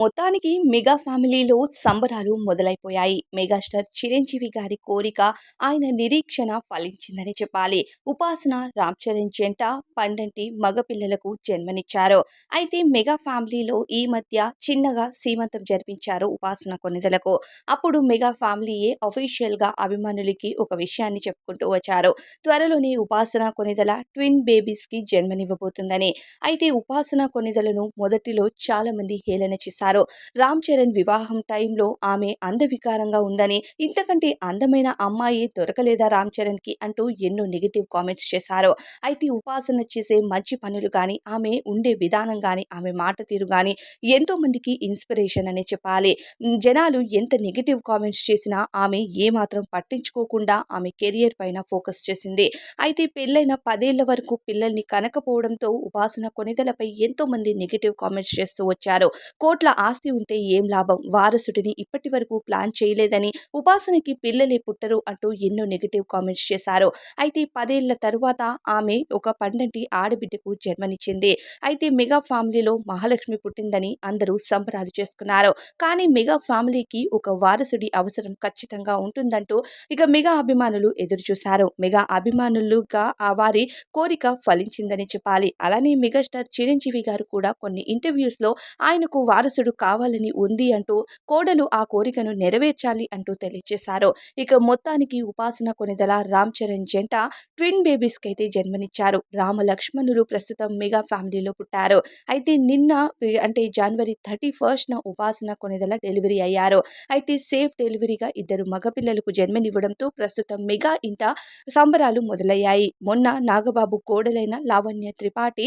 మొత్తానికి మెగా ఫ్యామిలీలో సంబరాలు మొదలైపోయాయి. మెగాస్టార్ చిరంజీవి గారి కోరిక ఆయన నిరీక్షణ ఫలించిందని చెప్పాలి. ఉపాసన రామ్ చరణ్ జంట పండంటి మగపిల్లలకు జన్మనిచ్చారు. అయితే మెగా ఫ్యామిలీలో ఈ మధ్య చిన్నగా సీమంతం జరిపించారు ఉపాసన కొనిదలకు. అప్పుడు మెగా ఫ్యామిలీయే అఫీషియల్గా అభిమానులకి ఒక విషయాన్ని చెప్పుకుంటూ వచ్చారు. త్వరలోనే ఉపాసన కొనిదల ట్విన్ బేబీస్కి జన్మనివ్వబోతుందని. అయితే ఉపాసన కొనిదలను మొదటిలో చాలా మంది హేళన చేశారు. చేశారు. రామ్ చరణ్ వివాహం టైంలో ఆమె అందవికారంగా ఉందని ఇంతకంటే అందమైన అమ్మాయి దొరకలేదా రామ్ చరణ్కి అంటూ ఎన్నో నెగిటివ్ కామెంట్స్ చేశారు. అయితే ఉపాసన చేసే మంచి పనులు కానీ ఆమె ఉండే విధానం కానీ ఆమె మాట తీరు కానీ ఎంతో మందికి ఇన్స్పిరేషన్ అనే చెప్పాలి. జనాలు ఎంత నెగిటివ్ కామెంట్స్ చేసినా ఆమె ఏమాత్రం పట్టించుకోకుండా ఆమె కెరియర్ పైన ఫోకస్ చేసింది. అయితే పెళ్ళైన పదేళ్ళ వరకు పిల్లల్ని కనకపోవడంతో ఉపాసన కొనిదలపై ఎంతో మంది నెగిటివ్ కామెంట్స్ చేస్తూ వచ్చారు. కోట్ల ఆస్తి ఉంటే ఏం లాభం? వారసుడిని ఇప్పటి వరకు ప్లాన్ చేయలేదని ఉపాసనకి పిల్లలే పుట్టరు అంటూ ఎన్నో నెగిటివ్ కామెంట్స్ చేశారు. అయితే పదేళ్ళ తరువాత ఆమె ఒక పండంటి ఆడబిడ్డకు జన్మనిచ్చింది. అయితే మెగా ఫ్యామిలీలో మహాలక్ష్మి పుట్టిందని అందరూ సంబరాలు చేసుకున్నారు. కానీ మెగా ఫ్యామిలీకి ఒక వారసుడి అవసరం ఖచ్చితంగా ఉంటుందంటూ ఇక మెగా అభిమానులు ఎదురు చూశారు మెగా అభిమానులుగా ఆ వారి కోరిక ఫలించిందని చెప్పాలి. అలానే మెగాస్టార్ చిరంజీవి గారు కూడా కొన్ని ఇంటర్వ్యూస్లో ఆయనకు వారసుడు కుమారుడు కావాలని ఉంది అంటూ కోడలు ఆ కోరికను నెరవేర్చాలి అంటూ తెలియజేశారు. ఇక మొత్తానికి ఉపాసన కొనిదల రామ్ చరణ్ జంట ట్విన్ బేబీస్కి అయితే జన్మనిచ్చారు. రామ లక్ష్మణులు ప్రస్తుతం మెగా ఫ్యామిలీలో పుట్టారు. అయితే నిన్న అంటే జనవరి థర్టీ ఫస్ట్ న ఉపాసన కొనిదల డెలివరీ అయ్యారు. అయితే సేఫ్ డెలివరీగా ఇద్దరు మగపిల్లలకు జన్మనివ్వడంతో ప్రస్తుతం మెగా ఇంట సంబరాలు మొదలయ్యాయి. మొన్న నాగబాబు కోడలైన లావణ్య త్రిపాఠి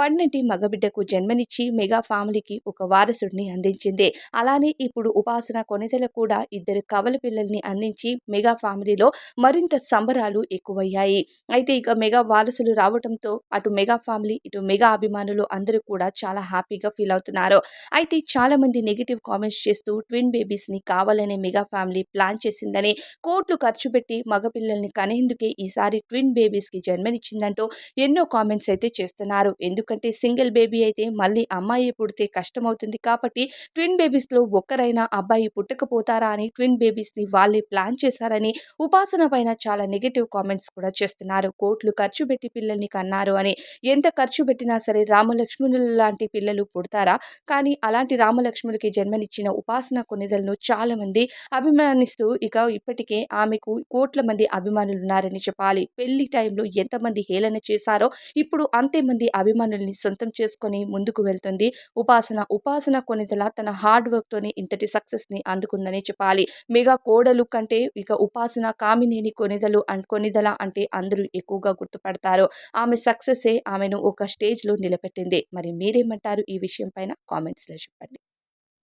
పన్నెంటి మగబిడ్డకు జన్మనిచ్చి మెగా ఫ్యామిలీకి ఒక వారసుడిని పిల్లల్ని అందించింది. అలానే ఇప్పుడు ఉపాసన కొనితెల కూడా ఇద్దరు కవల పిల్లల్ని అందించి మెగా ఫ్యామిలీలో మరింత సంబరాలు ఎక్కువయ్యాయి. అయితే ఇక మెగా వారసులు రావడంతో అటు మెగా ఫ్యామిలీ ఇటు మెగా అభిమానులు అందరూ కూడా చాలా హ్యాపీగా ఫీల్ అవుతున్నారు. అయితే చాలా మంది నెగిటివ్ కామెంట్స్ చేస్తూ ట్విన్ బేబీస్ని కావాలనే మెగా ఫ్యామిలీ ప్లాన్ చేసిందని కోట్లు ఖర్చు పెట్టి మగపిల్లల్ని కనేందుకే ఈసారి ట్విన్ బేబీస్కి జన్మనిచ్చిందంటూ ఎన్నో కామెంట్స్ అయితే చేస్తున్నారు. ఎందుకంటే సింగిల్ బేబీ అయితే మళ్ళీ అమ్మాయి పుడితే కష్టమవుతుంది కాబట్టి కాబట్టి ట్విన్ బేబీస్లో ఒక్కరైనా అబ్బాయి పుట్టకపోతారా అని ట్విన్ బేబీస్ని వాళ్ళే ప్లాన్ చేశారని ఉపాసన పైన చాలా నెగిటివ్ కామెంట్స్ కూడా చేస్తున్నారు. కోట్లు ఖర్చు పెట్టి పిల్లల్ని కన్నారు అని. ఎంత ఖర్చు పెట్టినా సరే రామలక్ష్మణులు లాంటి పిల్లలు పుడతారా? కానీ అలాంటి రామలక్ష్మణులకి జన్మనిచ్చిన ఉపాసన కొనిదలను చాలా మంది అభిమానిస్తూ ఇక ఇప్పటికే ఆమెకు కోట్ల మంది అభిమానులు ఉన్నారని చెప్పాలి. పెళ్ళి టైంలో ఎంతమంది హేళన చేశారో ఇప్పుడు అంతే మంది అభిమానుల్ని సొంతం చేసుకొని ముందుకు వెళ్తుంది ఉపాసన. ఉపాసన కొనిదల తన హార్డ్ వర్క్తోనే ఇంతటి సక్సెస్ని అందుకుందని చెప్పాలి. మెగా కోడలు కంటే ఇక ఉపాసన కామినేని కొనిదలు అండ్ కొనిదల అంటే అందరూ ఎక్కువగా గుర్తుపడతారు. ఆమె సక్సెసే ఆమెను ఒక స్టేజ్లో నిలబెట్టింది. మరి మీరేమంటారు ఈ విషయం పైన? కామెంట్స్లో చెప్పండి.